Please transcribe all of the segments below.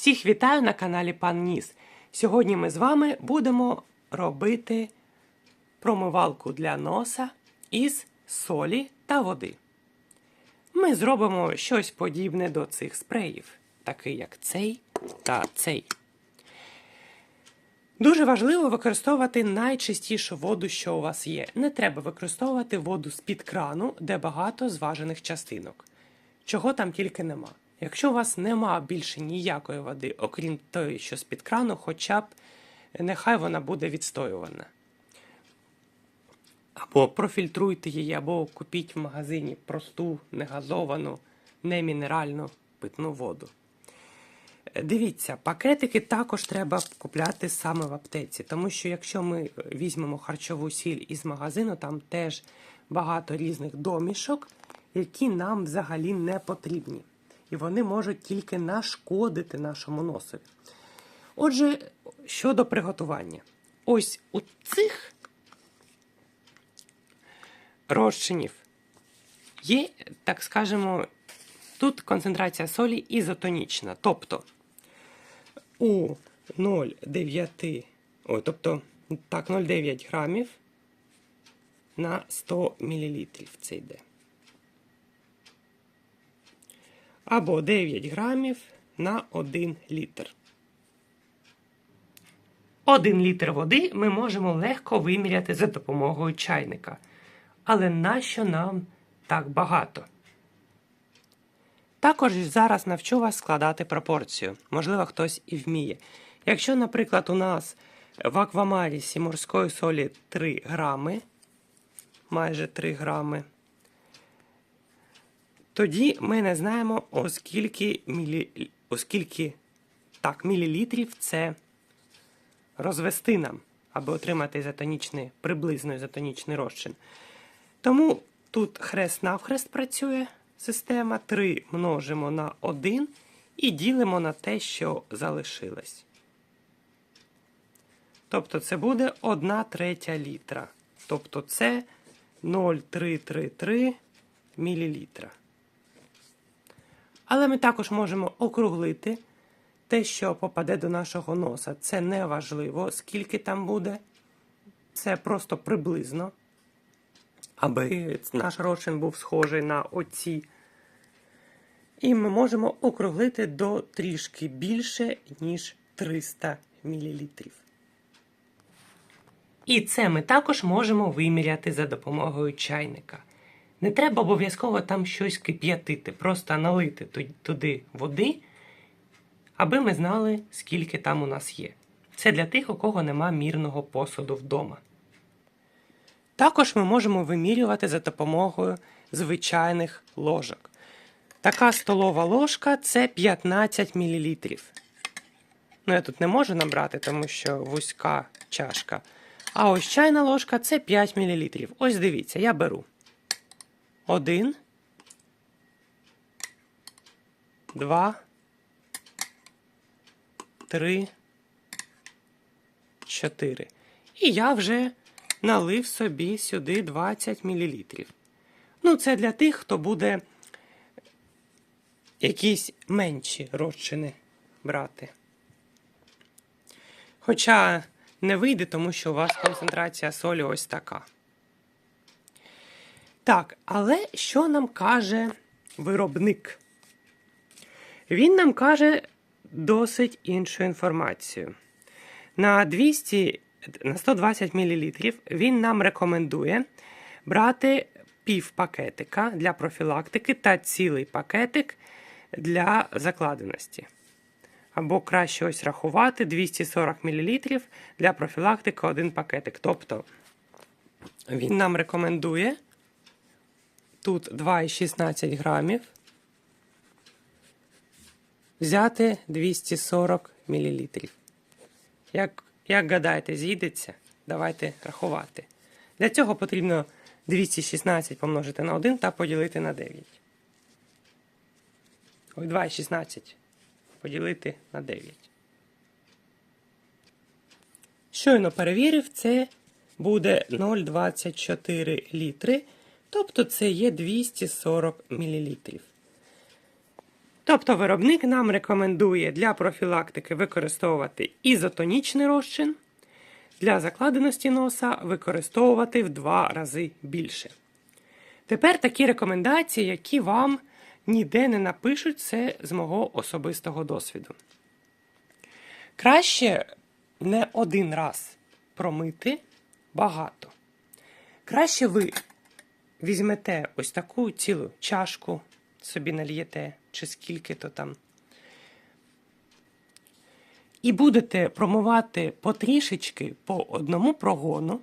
Всіх вітаю на каналі Пан Ніс. Сьогодні ми з вами будемо робити промивалку для носа із солі та води. Ми зробимо щось подібне до цих спреїв, такий як цей та цей. Дуже важливо використовувати найчистішу воду, що у вас є. Не треба використовувати воду з-під крану, де багато зважених частинок. Чого там тільки нема. Якщо у вас нема більше ніякої води, окрім тої, що з-під крану, хоча б нехай вона буде відстоювана. Або профільтруйте її, або купіть в магазині просту, негазовану, немінеральну питну воду. Дивіться, пакетики також треба купляти саме в аптеці, тому що якщо ми візьмемо харчову сіль із магазину, там теж багато різних домішок, які нам взагалі не потрібні. І вони можуть тільки нашкодити нашому носові. Отже, щодо приготування, ось у цих розчинів є, так скажемо, тут концентрація солі ізотонічна. Тобто у 0,9, ой, тобто так, 0,9 грамів на 100 мл це йде. Або 9 грамів на 1 літр. 1 літр води ми можемо легко виміряти за допомогою чайника. Але нащо нам так багато? Також зараз навчу вас складати пропорцію. Можливо, хтось і вміє. Якщо, наприклад, у нас в аквамарісі морської солі 3 грами, майже 3 грами, тоді ми не знаємо, оскільки, мілі... оскільки так, мілілітрів це розвести нам, аби отримати ізотонічний, приблизно ізотонічний розчин. Тому тут хрест-навхрест працює система. 3 множимо на 1 і ділимо на те, що залишилось. Тобто це буде 1 третя літра. Тобто це 0,333 мілілітра. Але ми також можемо округлити те, що попаде до нашого носа. Це не важливо, скільки там буде. Це просто приблизно аби наш розчин був схожий на оці. І ми можемо округлити до трішки більше, ніж 300 мл. І це ми також можемо виміряти за допомогою чайника. Не треба обов'язково там щось кип'ятити, просто налити туди води, аби ми знали, скільки там у нас є. Це для тих, у кого нема мірного посуду вдома. Також ми можемо вимірювати за допомогою звичайних ложок. Така столова ложка це 15 мл. Ну, я тут не можу набрати, тому що вузька чашка. А ось чайна ложка це 5 мл. Ось дивіться, я беру. Один. Два. Три. Чотири. І я вже налив собі сюди 20 мл. Ну, це для тих, хто буде якісь менші розчини брати. Хоча не вийде, тому що у вас концентрація солі ось така. Так, але що нам каже виробник? Він нам каже досить іншу інформацію. На 200 на 120 мл він нам рекомендує брати пів пакетика для профілактики та цілий пакетик для закладеності. Або краще ось рахувати 240 мл для профілактики один пакетик. Тобто він нам рекомендує тут 2,16 грамів взяти 240 мл. Як як гадаєте, зійдеться? Давайте рахувати. Для цього потрібно 216 помножити на 1 та поділити на 9. Ой, 2,16 поділити на 9. Щойно перевірив, це буде 0,24 літри. Тобто це є 240 мл. Тобто виробник нам рекомендує для профілактики використовувати ізотонічний розчин, для закладеності носа використовувати в два рази більше. Тепер такі рекомендації, які вам ніде не напишуть, це з мого особистого досвіду. Краще не один раз промити багато. Краще ви візьмете ось таку цілу чашку, собі нальєте, чи скільки то там. І будете промивати потрішечки по одному прогону,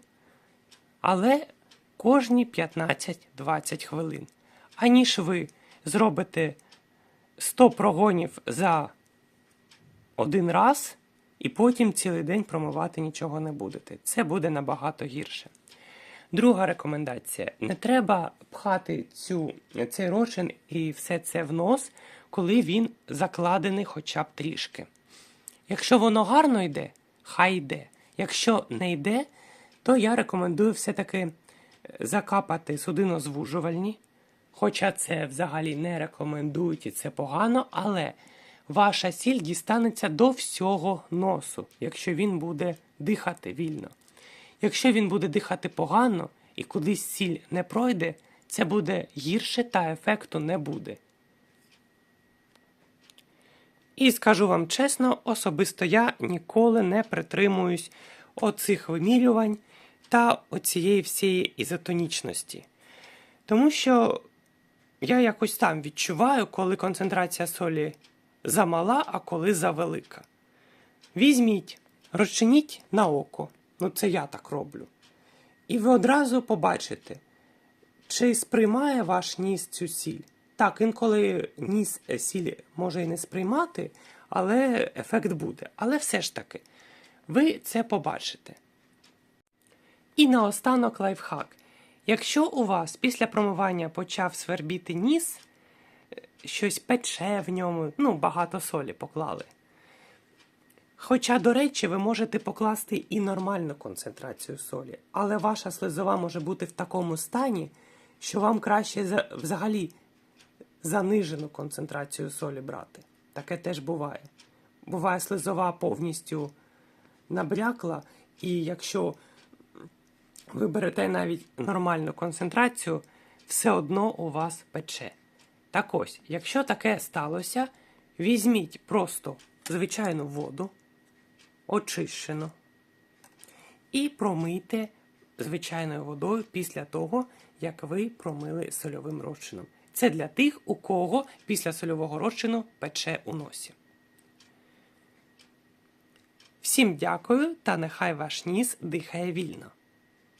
але кожні 15-20 хвилин. Аніж ви зробите 100 прогонів за один раз, і потім цілий день промивати нічого не будете. Це буде набагато гірше. Друга рекомендація: не треба пхати цю, цей розчин і все це в нос, коли він закладений хоча б трішки. Якщо воно гарно йде, хай йде. Якщо не йде, то я рекомендую все-таки е, закапати судинозвужувальні. Хоча це взагалі не рекомендують і це погано, але ваша сіль дістанеться до всього носу, якщо він буде дихати вільно. Якщо він буде дихати погано і кудись сіль не пройде, це буде гірше та ефекту не буде. І скажу вам чесно, особисто я ніколи не притримуюсь оцих вимірювань та оцієї всієї ізотонічності. Тому що я якось там відчуваю, коли концентрація солі замала, а коли завелика. Візьміть, розчиніть на око. Ну, це я так роблю. І ви одразу побачите, чи сприймає ваш ніс цю сіль. Так, інколи ніс е, сіль може і не сприймати, але ефект буде. Але все ж таки, ви це побачите. І наостанок лайфхак. Якщо у вас після промивання почав свербіти ніс, е, щось пече в ньому, ну, багато солі поклали. Хоча, до речі, ви можете покласти і нормальну концентрацію солі, але ваша слизова може бути в такому стані, що вам краще взагалі занижену концентрацію солі брати. Таке теж буває. Буває, слизова повністю набрякла, і якщо ви берете навіть нормальну концентрацію, все одно у вас пече. Так ось, якщо таке сталося, візьміть просто звичайну воду, очищену, і промийте звичайною водою після того, як ви промили сольовим розчином. Це для тих, у кого після сольового розчину пече у носі. Всім дякую та нехай ваш ніс дихає вільно.